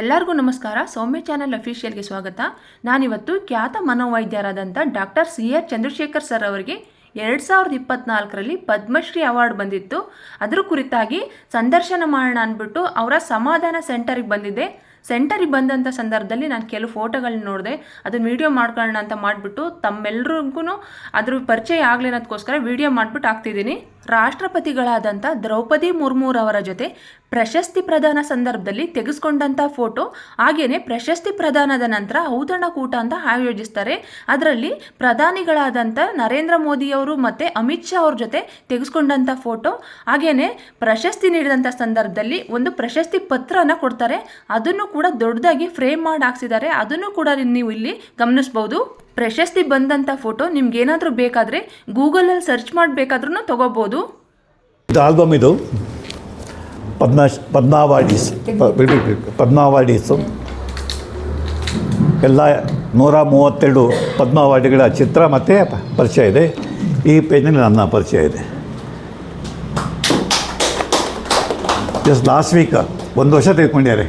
ಎಲ್ಲರಿಗೂ ನಮಸ್ಕಾರ. ಸೌಮ್ಯ ಚಾನೆಲ್ ಅಫಿಷಿಯಲ್ಗೆ ಸ್ವಾಗತ. ನಾನಿವತ್ತು ಖ್ಯಾತ ಮನೋವೈದ್ಯರಾದಂಥ doctor C R Chandrashekhar sir ಅವರಿಗೆ ಎರಡು ಸಾವಿರದ ಇಪ್ಪತ್ನಾಲ್ಕರಲ್ಲಿ ಪದ್ಮಶ್ರೀ ಅವಾರ್ಡ್ ಬಂದಿತ್ತು. ಅದ್ರ ಕುರಿತಾಗಿ ಸಂದರ್ಶನ ಮಾಡೋಣ ಅಂದ್ಬಿಟ್ಟು ಅವರ ಸಮಾಧಾನ ಸೆಂಟರಿಗೆ ಬಂದಿದ್ದೆ. ಸೆಂಟರಿಗೆ ಬಂದಂಥ ಸಂದರ್ಭದಲ್ಲಿ ನಾನು ಕೆಲವು ಫೋಟೋಗಳನ್ನ ನೋಡಿದೆ. ಅದನ್ನ ವಿಡಿಯೋ ಮಾಡ್ಕೊಳ್ಳೋಣ ಅಂತ ಮಾಡಿಬಿಟ್ಟು ತಮ್ಮೆಲ್ರಿಗೂ ಅದ್ರ ಪರಿಚಯ ಆಗಲಿ ಅನ್ನೋದಕ್ಕೋಸ್ಕರ ವಿಡಿಯೋ ಮಾಡಿಬಿಟ್ಟು ಹಾಕ್ತಿದ್ದೀನಿ. ರಾಷ್ಟ್ರಪತಿಗಳಾದಂಥ ದ್ರೌಪದಿ ಮುರ್ಮುರವರ ಜೊತೆ ಪ್ರಶಸ್ತಿ ಪ್ರದಾನ ಸಂದರ್ಭದಲ್ಲಿ ತೆಗೆಸ್ಕೊಂಡಂಥ ಫೋಟೋ ಹಾಗೆಯೇ ಪ್ರಶಸ್ತಿ ಪ್ರದಾನದ ನಂತರ ಔತಣಕೂಟ ಅಂತ ಆಯೋಜಿಸ್ತಾರೆ. ಅದರಲ್ಲಿ ಪ್ರಧಾನಿಗಳಾದಂಥ ನರೇಂದ್ರ ಮೋದಿಯವರು ಮತ್ತು ಅಮಿತ್ ಶಾ ಅವ್ರ ಜೊತೆ ತೆಗೆಸ್ಕೊಂಡಂಥ ಫೋಟೋ ಹಾಗೆಯೇ ಪ್ರಶಸ್ತಿ ನೀಡಿದಂಥ ಸಂದರ್ಭದಲ್ಲಿ ಒಂದು ಪ್ರಶಸ್ತಿ ಪತ್ರನ ಕೊಡ್ತಾರೆ. ಅದನ್ನು ಕೂಡ ದೊಡ್ಡದಾಗಿ ಫ್ರೇಮ್ ಮಾಡಿ ಹಾಕ್ಸಿದ್ದಾರೆ. ಅದನ್ನು ಕೂಡ ನೀವು ಇಲ್ಲಿ ಗಮನಿಸ್ಬೋದು. ಪ್ರಶಸ್ತಿ ಬಂದಂಥ ಫೋಟೋ ನಿಮ್ಗೆ ಏನಾದರೂ ಬೇಕಾದರೆ ಗೂಗಲಲ್ಲಿ ಸರ್ಚ್ ಮಾಡಬೇಕಾದ್ರೂ ತಗೋಬೋದು. ಆಲ್ಬಮ್ ಇದು. ಪದ್ಮ ಪದ್ಮಾವಾಡೀಸು ಅವಾರ್ಡೀಸ್ ಪ- ಬಿಡಿ, ಬಿಡಿ, ಎಲ್ಲ ನೂರ ಮೂವತ್ತೆರಡು ಪದ್ಮಾವಾಡಿಗಳ ಚಿತ್ರ ಮತ್ತು ಪರಿಚಯ ಇದೆ. ಈ ಪೇಜ್ನಲ್ಲಿ ನನ್ನ ಪರಿಚಯ ಇದೆ. ಜಸ್ಟ್ ಲಾಸ್ಟ್ ವೀಕ್ ಒಂದು ವರ್ಷ ತೆಗೆದುಕೊಂಡಿದ್ದಾರೆ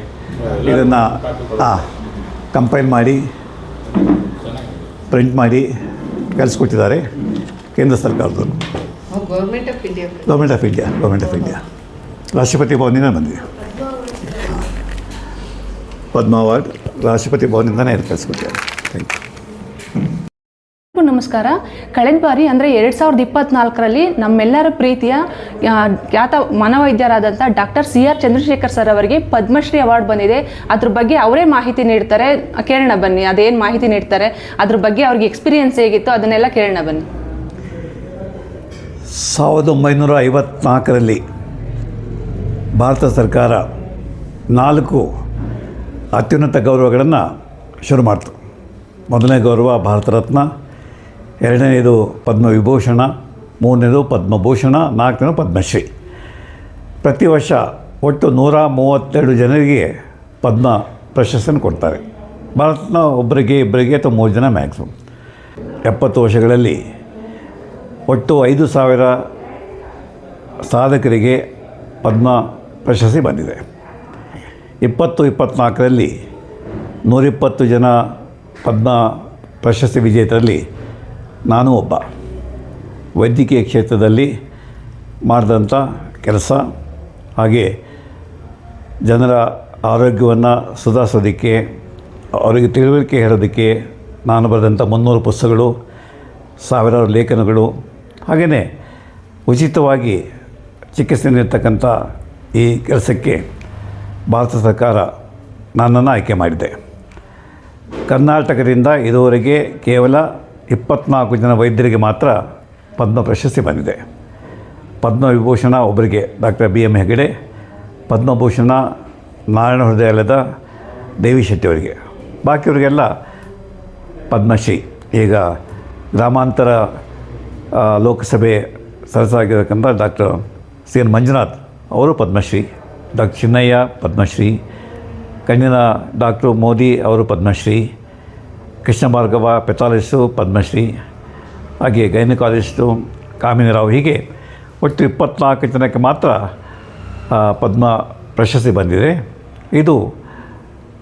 ಇದನ್ನು ಹಾಂ ಕಂಪೈನ್ ಮಾಡಿ ಪ್ರಿಂಟ್ ಮಾಡಿ ಕಳಿಸ್ಕೊಟ್ಟಿದ್ದಾರೆ ಕೇಂದ್ರ ಸರ್ಕಾರದವರು. Government of India government of India government of India Rashtrapati ಭವನಿಂದ ಬಂದಿದೆ ಪದ್ಮ ಅವಾರ್ಡ್ ರಾಷ್ಟ್ರಪತಿ ಭವನದಿಂದನೇ ಕಳಿಸ್ಕೊಟ್ಟಿದ್ದಾರೆ. ಥ್ಯಾಂಕ್ ಯು ನಮಸ್ಕಾರ. ಕಳೆದ ಬಾರಿ ಅಂದರೆ ಎರಡು ಸಾವಿರದ ಇಪ್ಪತ್ನಾಲ್ಕರಲ್ಲಿ ನಮ್ಮೆಲ್ಲರ ಪ್ರೀತಿಯ ಖ್ಯಾತ ಮನೋವೈದ್ಯರಾದಂಥ doctor C R Chandrashekhar sir ಅವರಿಗೆ ಪದ್ಮಶ್ರೀ ಅವಾರ್ಡ್ ಬಂದಿದೆ. ಅದ್ರ ಬಗ್ಗೆ ಅವರೇ ಮಾಹಿತಿ ನೀಡ್ತಾರೆ. ಕೇಳೋಣ ಬನ್ನಿ ಅದೇನು ಮಾಹಿತಿ ನೀಡ್ತಾರೆ? ಅದ್ರ ಬಗ್ಗೆ ಅವ್ರಿಗೆ ಎಕ್ಸ್ಪೀರಿಯನ್ಸ್ ಹೇಗಿತ್ತು ಅದನ್ನೆಲ್ಲ ಕೇಳೋಣ ಬನ್ನಿ. ಸಾವಿರದ ಒಂಬೈನೂರ ಐವತ್ನಾಲ್ಕರಲ್ಲಿ ಭಾರತ ಸರ್ಕಾರ ನಾಲ್ಕು ಅತ್ಯುನ್ನತ ಗೌರವಗಳನ್ನು ಶುರು ಮಾಡ್ತು. ಮೊದಲನೇ ಗೌರವ ಭಾರತ ರತ್ನ, ಎರಡನೇದು ಪದ್ಮವಿಭೂಷಣ, ಮೂರನೇದು ಪದ್ಮಭೂಷಣ, ನಾಲ್ಕನೇದು ಪದ್ಮಶ್ರೀ. ಪ್ರತಿ ವರ್ಷ ಒಟ್ಟು ನೂರ ಮೂವತ್ತೆರಡು ಜನರಿಗೆ ಪದ್ಮ ಪ್ರಶಸ್ತಿಯನ್ನು ಕೊಡ್ತಾರೆ. ಭಾರತನ ಒಬ್ಬರಿಗೆ ಇಬ್ಬರಿಗೆ ಅಥವಾ ಮೂರು ಜನ ಮ್ಯಾಕ್ಸಿಮಮ್ ಎಪ್ಪತ್ತು ವರ್ಷಗಳಲ್ಲಿ ಒಟ್ಟು ಐದು ಸಾವಿರ ಸಾಧಕರಿಗೆ ಪದ್ಮ ಪ್ರಶಸ್ತಿ ಬಂದಿದೆ. ಇಪ್ಪತ್ತು ಇಪ್ಪತ್ತ್ನಾಲ್ಕರಲ್ಲಿ ನೂರಿಪ್ಪತ್ತು ಜನ ಪದ್ಮ ಪ್ರಶಸ್ತಿ ವಿಜೇತರಲ್ಲಿ ನಾನು ಒಬ್ಬ. ವೈದ್ಯಕೀಯ ಕ್ಷೇತ್ರದಲ್ಲಿ ಮಾಡಿದಂಥ ಕೆಲಸ ಹಾಗೆ ಜನರ ಆರೋಗ್ಯವನ್ನು ಸುಧಾರಿಸೋದಕ್ಕೆ, ಅವರಿಗೆ ತಿಳುವಳಿಕೆ ಹೇಳೋದಕ್ಕೆ ನಾನು ಬರೆದಂಥ ಮುನ್ನೂರು ಪುಸ್ತಕಗಳು, ಸಾವಿರಾರು ಲೇಖನಗಳು ಹಾಗೆಯೇ ಉಚಿತವಾಗಿ ಚಿಕಿತ್ಸೆ ನೀಡ್ತಕ್ಕಂಥ ಈ ಕೆಲಸಕ್ಕೆ ಭಾರತ ಸರ್ಕಾರ ನನ್ನನ್ನು ಆಯ್ಕೆ ಮಾಡಿದೆ. ಕರ್ನಾಟಕದಿಂದ ಇದುವರೆಗೆ ಕೇವಲ ಇಪ್ಪತ್ನಾಲ್ಕು ಜನ ವೈದ್ಯರಿಗೆ ಮಾತ್ರ ಪದ್ಮ ಪ್ರಶಸ್ತಿ ಬಂದಿದೆ. ಪದ್ಮವಿಭೂಷಣ ಒಬ್ಬರಿಗೆ doctor B M Hegde Padma Bhushan Narayana ಹೃದಯಾಲಯದ Devi ಶೆಟ್ಟಿಯವರಿಗೆ ಬಾಕಿಯವರಿಗೆಲ್ಲ ಪದ್ಮಶ್ರೀ. ಈಗ ಗ್ರಾಮಾಂತರ ಲೋಕಸಭೆ ಸದಸ್ಯರಾಗಿರ್ತಕ್ಕಂಥ ಡಾಕ್ಟರ್ ಸಿ ಎನ್ ಮಂಜುನಾಥ್ ಅವರು ಪದ್ಮಶ್ರೀ, ಡಾಕ್ಟರ್ ಚಿನ್ನಯ್ಯ ಪದ್ಮಶ್ರೀ, ಕಣ್ಣಿನ ಡಾಕ್ಟ್ರು ಮೋದಿ ಅವರು ಪದ್ಮಶ್ರೀ, ಕೃಷ್ಣ ಭಾರ್ಗವ ಪೆಥಾಲಜಿಸ್ಟು ಪದ್ಮಶ್ರೀ, ಹಾಗೆ ಗೈನಕಾಲಜಿಸ್ಟು ಕಾಮಿನಿರಾವ್ ಹೀಗೆ ಒಟ್ಟು ಇಪ್ಪತ್ನಾಲ್ಕು ಜನಕ್ಕೆ ಮಾತ್ರ ಪದ್ಮ ಪ್ರಶಸ್ತಿ ಬಂದಿದೆ. ಇದು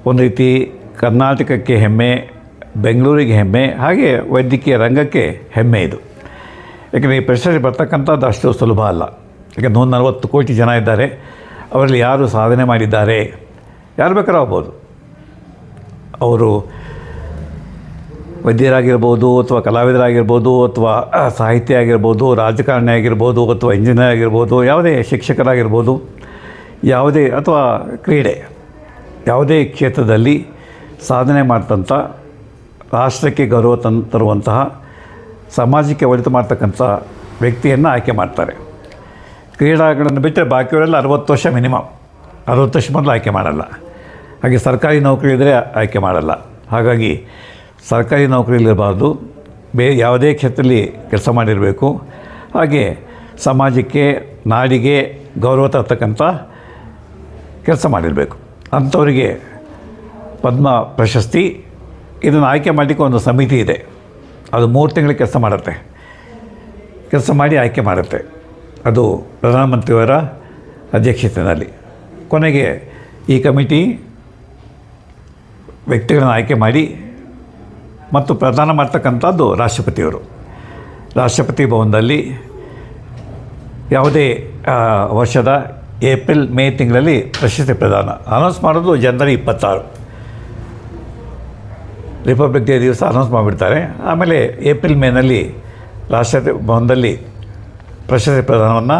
ಒಂದು ರೀತಿ ಕರ್ನಾಟಕಕ್ಕೆ ಹೆಮ್ಮೆ, ಬೆಂಗಳೂರಿಗೆ ಹೆಮ್ಮೆ, ಹಾಗೆ ವೈದ್ಯಕೀಯ ರಂಗಕ್ಕೆ ಹೆಮ್ಮೆ ಇದು. ಯಾಕೆಂದರೆ ಈ ಪ್ರಶಸ್ತಿ ಬರ್ತಕ್ಕಂಥದ್ದು ಅಷ್ಟು ಸುಲಭ ಅಲ್ಲ. ಯಾಕೆ ನೂರ ನಲವತ್ತು ಕೋಟಿ ಜನ ಇದ್ದಾರೆ. ಅವರಲ್ಲಿ ಯಾರು ಸಾಧನೆ ಮಾಡಿದ್ದಾರೆ? ಯಾರು ಬೇಕಾದ್ರೂ ಆಗ್ಬೋದು. ಅವರು ವೈದ್ಯರಾಗಿರ್ಬೋದು ಅಥವಾ ಕಲಾವಿದರಾಗಿರ್ಬೋದು ಅಥವಾ ಸಾಹಿತ್ಯ ಆಗಿರ್ಬೋದು, ರಾಜಕಾರಣಿ ಆಗಿರ್ಬೋದು ಅಥವಾ ಇಂಜಿನಿಯರ್ ಆಗಿರ್ಬೋದು, ಯಾವುದೇ ಶಿಕ್ಷಕರಾಗಿರ್ಬೋದು, ಯಾವುದೇ ಅಥವಾ ಕ್ರೀಡೆ, ಯಾವುದೇ ಕ್ಷೇತ್ರದಲ್ಲಿ ಸಾಧನೆ ಮಾಡ್ತಂಥ, ರಾಷ್ಟ್ರಕ್ಕೆ ಗೌರವ ತನ್ ತರುವಂತಹ, ಸಮಾಜಕ್ಕೆ ಒಳಿತು ಮಾಡ್ತಕ್ಕಂಥ ವ್ಯಕ್ತಿಯನ್ನು ಆಯ್ಕೆ ಮಾಡ್ತಾರೆ. ಕ್ರೀಡಾಗಳನ್ನು ಬಿಟ್ಟರೆ ಬಾಕಿಯವರೆಲ್ಲ ಅರವತ್ತು ವರ್ಷ ಮಿನಿಮಮ್. ಅರವತ್ತು ವರ್ಷ ಮೊದಲು ಆಯ್ಕೆ ಮಾಡಲ್ಲ. ಹಾಗೆ ಸರ್ಕಾರಿ ನೌಕರಿ ಇದ್ದರೆ ಆಯ್ಕೆ ಮಾಡಲ್ಲ. ಹಾಗಾಗಿ ಸರ್ಕಾರಿ ನೌಕರಿಲಿರಬಾರ್ದು ಬೇ ಯಾವುದೇ ಕ್ಷೇತ್ರದಲ್ಲಿ ಕೆಲಸ ಮಾಡಿರಬೇಕು. ಹಾಗೆ ಸಮಾಜಕ್ಕೆ, ನಾಡಿಗೆ ಗೌರವ ತರ್ತಕ್ಕಂಥ ಕೆಲಸ ಮಾಡಿರಬೇಕು. ಅಂಥವರಿಗೆ ಪದ್ಮ ಪ್ರಶಸ್ತಿ, ಇದನ್ನು ಆಯ್ಕೆ ಮಾಡಲಿಕ್ಕೆ ಒಂದು ಸಮಿತಿ ಇದೆ. ಅದು ಮೂರು ತಿಂಗಳು ಕೆಲಸ ಮಾಡುತ್ತೆ. ಕೆಲಸ ಮಾಡಿ ಆಯ್ಕೆ ಮಾಡುತ್ತೆ. ಅದು ಪ್ರಧಾನಮಂತ್ರಿಯವರ ಅಧ್ಯಕ್ಷತೆಯಲ್ಲಿ. ಕೊನೆಗೆ ಈ ಕಮಿಟಿ ವ್ಯಕ್ತಿಗಳನ್ನು ಆಯ್ಕೆ ಮಾಡಿ ಮತ್ತು ಪ್ರದಾನ ಮಾಡ್ತಕ್ಕಂಥದ್ದು ರಾಷ್ಟ್ರಪತಿಯವರು. ರಾಷ್ಟ್ರಪತಿ ಭವನದಲ್ಲಿ ಯಾವುದೇ ವರ್ಷದ ಏಪ್ರಿಲ್, ಮೇ ತಿಂಗಳಲ್ಲಿ ಪ್ರಶಸ್ತಿ ಪ್ರದಾನ. ಅನೌನ್ಸ್ ಮಾಡೋದು ಜನವರಿ ಇಪ್ಪತ್ತಾರು. ರಿಪಬ್ಲಿಕ್ ಡೇ ದಿವಸ ಅನೌನ್ಸ್ ಮಾಡಿಬಿಡ್ತಾರೆ. ಆಮೇಲೆ ಏಪ್ರಿಲ್, ಮೇನಲ್ಲಿ ರಾಷ್ಟ್ರಪತಿ ಭವನದಲ್ಲಿ ಪ್ರಶಸ್ತಿ ಪ್ರದಾನವನ್ನು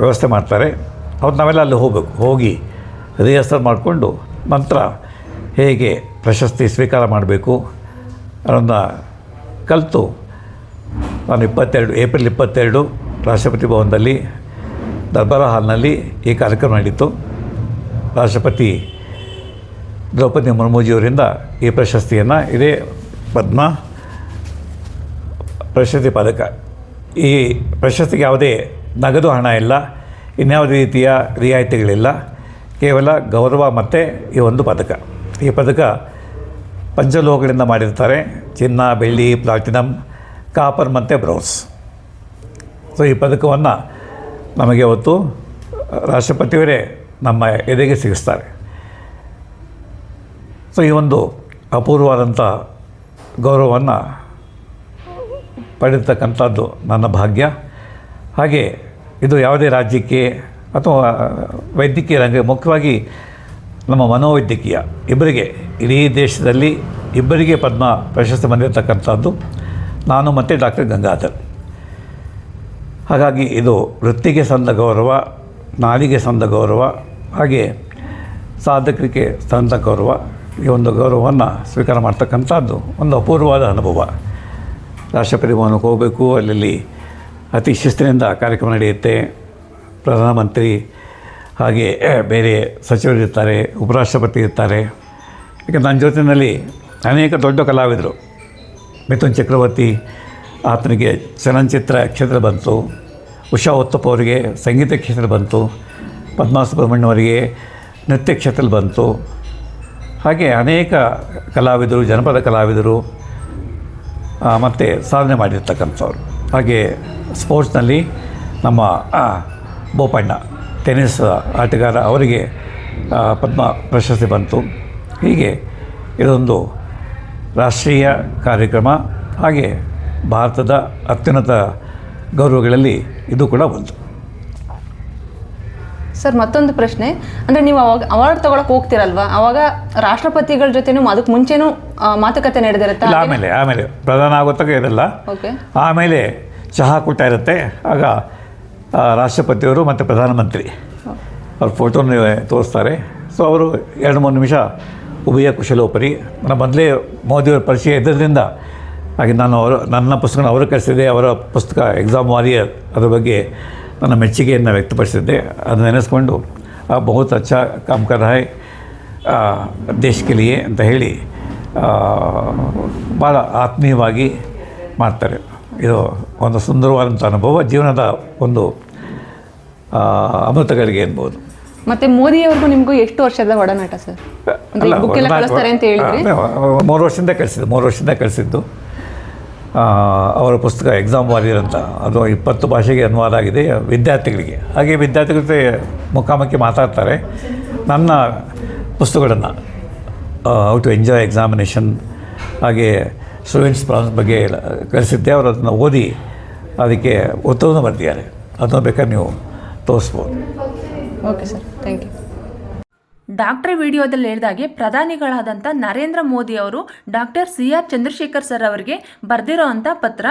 ವ್ಯವಸ್ಥೆ ಮಾಡ್ತಾರೆ. ಅವ್ರು ನಾವೆಲ್ಲ ಅಲ್ಲಿ ಹೋಗಬೇಕು. ಹೋಗಿ ರಿಹರ್ಸಲ್ ಮಾಡಿಕೊಂಡು ನಂತರ ಹೇಗೆ ಪ್ರಶಸ್ತಿ ಸ್ವೀಕಾರ ಮಾಡಬೇಕು ಅದನ್ನು ಕಲಿತು ನಾನು ಇಪ್ಪತ್ತೆರಡು, ಏಪ್ರಿಲ್ ಇಪ್ಪತ್ತೆರಡು ರಾಷ್ಟ್ರಪತಿ ಭವನದಲ್ಲಿ ದರ್ಬಾರ ಹಾಲ್ನಲ್ಲಿ ಈ ಕಾರ್ಯಕ್ರಮ ನಡೀತು. ರಾಷ್ಟ್ರಪತಿ ದ್ರೌಪದಿ ಮುರ್ಮುಜಿಯವರಿಂದ ಈ ಪ್ರಶಸ್ತಿಯನ್ನು ಇದೇ ಪದ್ಮ ಪ್ರಶಸ್ತಿ ಪದಕ ಈ ಪ್ರಶಸ್ತಿಗೆ ಯಾವುದೇ ನಗದು ಹಣ ಇಲ್ಲ, ಇನ್ಯಾವುದೇ ರೀತಿಯ ರಿಯಾಯಿತಿಗಳಿಲ್ಲ, ಕೇವಲ ಗೌರವ ಮತ್ತು ಈ ಒಂದು ಪದಕ. ಈ ಪದಕ ಪಂಚಲೋಹಗಳಿಂದ ಮಾಡಿರ್ತಾರೆ ಚಿನ್ನ, ಬೆಳ್ಳಿ ಪ್ಲಾಟಿನಮ್ ಕಾಪರ್ ಮತ್ತು ಬ್ರೌನ್ಸ್. ಸೊ ಈ ಪದಕವನ್ನು ನಮಗೆ ಅವತ್ತು ರಾಷ್ಟ್ರಪತಿಯವರೇ ನಮ್ಮ ಎದೆಗೆ ಸಿಗಿಸ್ತಾರೆ. ಸೊ ಈ ಒಂದು ಅಪೂರ್ವವಾದಂಥ ಗೌರವವನ್ನು ಪಡೆದಿರ್ತಕ್ಕಂಥದ್ದು ನನ್ನ ಭಾಗ್ಯ. ಹಾಗೆ ಇದು ಯಾವುದೇ ರಾಜ್ಯಕ್ಕೆ ಅಥವಾ ವೈದ್ಯಕೀಯ ರಂಗ ಮುಖ್ಯವಾಗಿ ನಮ್ಮ ಮನೋವೈದ್ಯಕೀಯ ಇಬ್ಬರಿಗೆ, ಇಡೀ ದೇಶದಲ್ಲಿ ಇಬ್ಬರಿಗೆ ಪದ್ಮ ಪ್ರಶಸ್ತಿ ಬಂದಿರತಕ್ಕಂಥದ್ದು. ನಾನು ಮತ್ತು ಡಾಕ್ಟರ್ ಗಂಗಾಧರ್. ಹಾಗಾಗಿ ಇದು ವೃತ್ತಿಗೆ ಸಂದ ಗೌರವ ನಾಡಿಗೆ ಸಂದ ಗೌರವ, ಹಾಗೆ ಸಾಧಕರಿಗೆ ಸಂದ ಗೌರವ, ಈ ಒಂದು ಗೌರವವನ್ನು ಸ್ವೀಕಾರ ಮಾಡ್ತಕ್ಕಂಥದ್ದು ಒಂದು ಅಪೂರ್ವವಾದ ಅನುಭವ. ರಾಷ್ಟ್ರಪತಿ ಭವನಕ್ಕೆ ಹೋಗಬೇಕು. ಅಲ್ಲಲ್ಲಿ ಅತಿ ಶಿಸ್ತಿನಿಂದ ಕಾರ್ಯಕ್ರಮ ನಡೆಯುತ್ತೆ. ಪ್ರಧಾನಮಂತ್ರಿ ಹಾಗೆ ಬೇರೆ ಸಚಿವರು ಇರ್ತಾರೆ, ಉಪರಾಷ್ಟ್ರಪತಿ ಇರ್ತಾರೆ. ಈಗ ನನ್ನ ಜೊತೆಯಲ್ಲಿ ಅನೇಕ ದೊಡ್ಡ ಕಲಾವಿದರು. ಮಿಥುನ್ ಚಕ್ರವರ್ತಿ, ಆತನಿಗೆ ಚಲನಚಿತ್ರ ಕ್ಷೇತ್ರ ಬಂತು. ಉಷಾ ಒತ್ತಪ್ಪ ಅವರಿಗೆ ಸಂಗೀತ ಕ್ಷೇತ್ರ ಬಂತು. ಪದ್ಮಾ ಸುಬ್ರಹ್ಮಣ್ಯ ಅವರಿಗೆ ನೃತ್ಯ ಕ್ಷೇತ್ರ ಬಂತು. ಹಾಗೆ ಅನೇಕ ಕಲಾವಿದರು, ಜನಪದ ಕಲಾವಿದರು ಮತ್ತು ಸಾಧನೆ ಮಾಡಿರ್ತಕ್ಕಂಥವ್ರು. ಹಾಗೆ ಸ್ಪೋರ್ಟ್ಸ್ನಲ್ಲಿ ನಮ್ಮ ಬೋಪಣ್ಣ ಟೆನ್ನಿಸ್ ಆಟಗಾರ ಅವರಿಗೆ ಪದ್ಮ ಪ್ರಶಸ್ತಿ ಬಂತು. ಹೀಗೆ ಇದೊಂದು ರಾಷ್ಟ್ರೀಯ ಕಾರ್ಯಕ್ರಮ. ಹಾಗೆ ಭಾರತದ ಅತ್ಯುನ್ನತ ಗೌರವಗಳಲ್ಲಿ ಇದು ಕೂಡ ಒಂದು. ಸರ್ ಮತ್ತೊಂದು ಪ್ರಶ್ನೆ. ಅಂದರೆ ನೀವು ಅವಾಗ ಅವಾರ್ಡ್ ತಗೊಳಕ್ ಹೋಗ್ತಿರಲ್ವಾ? ಅವಾಗ ರಾಷ್ಟ್ರಪತಿಗಳ ಜೊತೆನೂ ಅದಕ್ಕೆ ಮುಂಚೆನೂ ಮಾತುಕತೆ ನಡೆದಿರುತ್ತೆ? ಆಮೇಲೆ ಆಮೇಲೆ. ಪ್ರಧಾನ ಆಗೋತಕ್ಕ ಇರಲ್ಲ. ಓಕೆ. ಆಮೇಲೆ ಚಹಾ ಕೂಟ ಇರುತ್ತೆ. ಆಗ ರಾಷ್ಟ್ರಪತಿಯವರು ಮತ್ತು ಪ್ರಧಾನಮಂತ್ರಿ ಅವ್ರ ಫೋಟೋನ ತೋರಿಸ್ತಾರೆ. ಸೊ ಅವರು ಎರಡು ಮೂರು ನಿಮಿಷ ಉಭಯ ಕುಶಲೋಪರಿ. ನಮ್ಮ ಮೊದಲೇ ಮೋದಿಯವರ ಪರಿಚಯ ಇದ್ದರಿಂದ ಹಾಗೆ ನಾನು ಅವರು ನನ್ನ ಪುಸ್ತಕನ ಅವರು ಕರೆಸಿದೆ ಅವರ ಪುಸ್ತಕ ಎಕ್ಸಾಮ್ ವಾರಿಯರ್ ಅದರ ಬಗ್ಗೆ ನನ್ನ ಮೆಚ್ಚುಗೆಯನ್ನು ವ್ಯಕ್ತಪಡಿಸಿದ್ದೆ. ಅದು ನೆನೆಸ್ಕೊಂಡು ಆ ಬಹುತ್ ಅಚ್ಚ ಕಾಮ್ ಕರ್ ಹೈ ದೇಶಕ್ಕೆಲಿಯೇ ಅಂತ ಹೇಳಿ ಭಾಳ ಆತ್ಮೀಯವಾಗಿ ಮಾಡ್ತಾರೆ. ಇದು ಒಂದು ಸುಂದರವಾದಂಥ ಅನುಭವ ಜೀವನದ ಒಂದು ಅಮೃತಗಳಿಗೆ ಅನ್ಬೋದು. ಮತ್ತೆ ಮೋದಿಯವ್ರಿಗೂ ನಿಮಗೂ ಎಷ್ಟು ವರ್ಷದ ಒಡನಾಟ ಸರ್? ಮೂರು ವರ್ಷದಿಂದ ಕಳಿಸಿದ್ದು ಮೂರು ವರ್ಷದಿಂದ ಕಳಿಸಿದ್ದು. ಅವರ ಪುಸ್ತಕ ಎಕ್ಸಾಮ್ ವಾರಿಯರ್ ಅಂತ. ಅದು ಇಪ್ಪತ್ತು ಭಾಷೆಗೆ ಅನುವಾದ ಆಗಿದೆ ವಿದ್ಯಾರ್ಥಿಗಳಿಗೆ. ಹಾಗೆ ವಿದ್ಯಾರ್ಥಿಗಳ ಜೊತೆ ಮುಖಾಮುಖಿ ಮಾತಾಡ್ತಾರೆ. ನನ್ನ ಪುಸ್ತಕಗಳನ್ನು ಹೌ ಟು ಎಂಜಾಯ್ ಎಕ್ಸಾಮಿನೇಷನ್ ಹಾಗೆ ಸ್ಟೂಡೆಂಟ್ಸ್ ಪ್ರಾಬ್ಲಮ್ಸ್ ಬಗ್ಗೆ ಕಲಿಸಿದ್ದೆ. ಅವರು ಅದನ್ನು ಓದಿ ಅದಕ್ಕೆ ಉತ್ತರವನ್ನು ಬರ್ತಿದ್ದಾರೆ ಅದನ್ನು ಬೇಕಾದ್ರೆ ನೀವು ತೋರಿಸ್ಬೋದು. Okay sir thank you doctor ವಿಡಿಯೋದಲ್ಲಿ ಹೇಳಿದಾಗೆ ಪ್ರಧಾನಿಗಳಾದಂಥ ನರೇಂದ್ರ ಮೋದಿ ಅವರು doctor C R Chandrashekhar sir ಅವರಿಗೆ ಬರೆದಿರೋ ಅಂಥ ಪತ್ರ